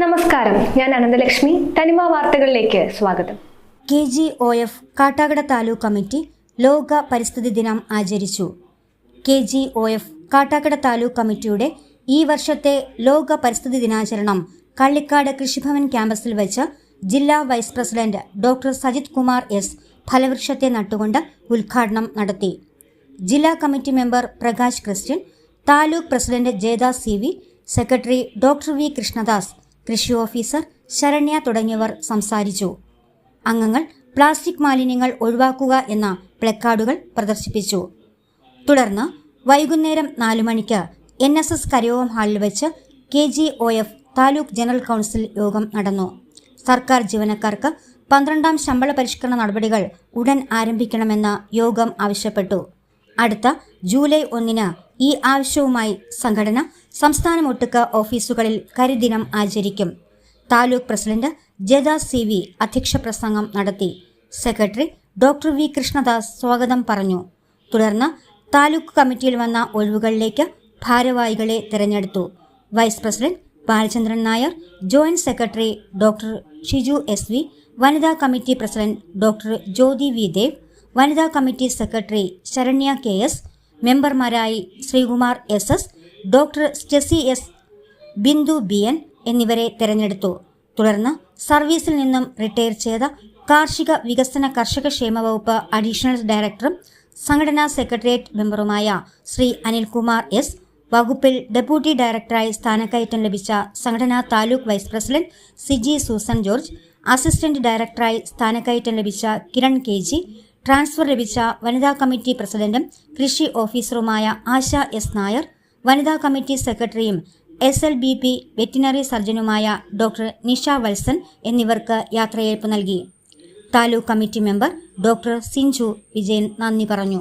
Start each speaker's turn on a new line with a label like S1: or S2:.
S1: നമസ്കാരം. ഞാൻ അനന്തലക്ഷ്മി. തനിമ വാർത്തകളിലേക്ക് സ്വാഗതം.
S2: K G O F Kattakada taluk committee ലോക പരിസ്ഥിതി ദിനം ആചരിച്ചു. K G O F Kattakada taluk കമ്മിറ്റിയുടെ ഈ വർഷത്തെ ലോക പരിസ്ഥിതി ദിനാചരണം കള്ളിക്കാട് കൃഷിഭവൻ ക്യാമ്പസിൽ വെച്ച് ജില്ലാ vice president doctor Sajith Kumar S ഫലവൃക്ഷത്തെ നട്ടുകൊണ്ട് ഉദ്ഘാടനം നടത്തി. ജില്ലാ committee member Prakash Christian taluk president Jayadas C V secretary doctor V Krishnadas കൃഷി ഓഫീസർ ശരണ്യ തുടങ്ങിയവർ സംസാരിച്ചു. അംഗങ്ങൾ പ്ലാസ്റ്റിക് മാലിന്യങ്ങൾ ഒഴിവാക്കുക എന്ന പ്ലക്കാർഡുകൾ പ്രദർശിപ്പിച്ചു. തുടർന്ന് വൈകുന്നേരം നാലു മണിക്ക് എൻ എസ് എസ് കരയോം ഹാളിൽ വെച്ച് K G O F taluk general council യോഗം നടന്നു. സർക്കാർ ജീവനക്കാർക്ക് പന്ത്രണ്ടാം ശമ്പള പരിഷ്കരണ നടപടികൾ ഉടൻ ആരംഭിക്കണമെന്ന് യോഗം ആവശ്യപ്പെട്ടു. അടുത്ത ജൂലൈ ഒന്നിന് ഈ ആവശ്യവുമായി സംഘടന സംസ്ഥാനമൊട്ടുക്ക ഓഫീസുകളിൽ കരിദിനം ആചരിക്കും. താലൂക്ക് പ്രസിഡന്റ് ജദാ സി വി അധ്യക്ഷ പ്രസംഗം നടത്തി. Secretary doctor V. കൃഷ്ണദാസ് സ്വാഗതം പറഞ്ഞു. തുടർന്ന് താലൂക്ക് കമ്മിറ്റിയിൽ വന്ന ഒഴിവുകളിലേക്ക് ഭാരവാഹികളെ തിരഞ്ഞെടുത്തു. Vice president Balachandran Nair joint secretary doctor Shiju S V വനിതാ committee president doctor Jyothi V. Dev വനിതാ committee secretary Saranya K S മെമ്പർമാരായി Sreekumar S S doctor Stacy S Bindu B N എന്നിവരെ തെരഞ്ഞെടുത്തു. തുടർന്ന് സർവീസിൽ നിന്നും റിട്ടയർ ചെയ്ത കാർഷിക വികസന കർഷക ക്ഷേമ വകുപ്പ് അഡീഷണൽ ഡയറക്ടറും സംഘടനാ സെക്രട്ടേറിയറ്റ് മെമ്പറുമായ ശ്രീ അനിൽകുമാർ എസ് വകുപ്പിൽ ഡെപ്യൂട്ടി ഡയറക്ടറായി സ്ഥാനക്കയറ്റം ലഭിച്ച സംഘടനാ taluk vice president Siji Susan George assistant ഡയറക്ടറായി സ്ഥാനക്കയറ്റം ലഭിച്ച കിരൺ കെ ജി ട്രാൻസ്ഫർ ലഭിച്ച വനിതാ കമ്മിറ്റി പ്രസിഡന്റും കൃഷി ഓഫീസറുമായ ആശ എസ് നായർ വനിതാ കമ്മിറ്റി സെക്രട്ടറിയും S L B P veterinary സർജനുമായ doctor Nisha Valsan എന്നിവർക്ക് യാത്രയേൽപ്പ് നൽകി. Taluk committee member doctor Sinchu Vijayan നന്ദി പറഞ്ഞു.